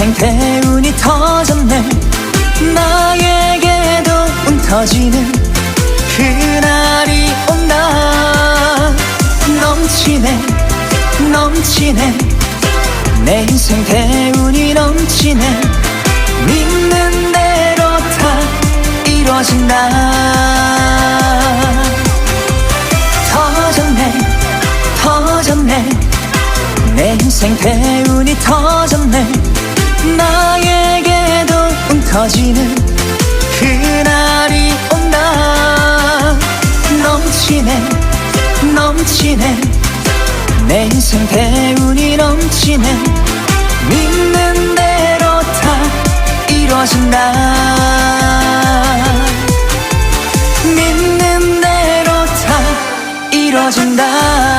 인생 대운이 터졌네. 나에게도 운 터지는 그날이 온다. 넘치네 넘치네. 내 인생 대운이 넘치네. 믿는 대로 다 이루어진다. 터졌네 터졌네. 내 인생 대운이 터졌네 터지는 그날이 온다. 넘치네 넘치네. 내 인생 대운이 넘치네. 믿는 대로 다 이루어진다. 믿는 대로 다 이루어진다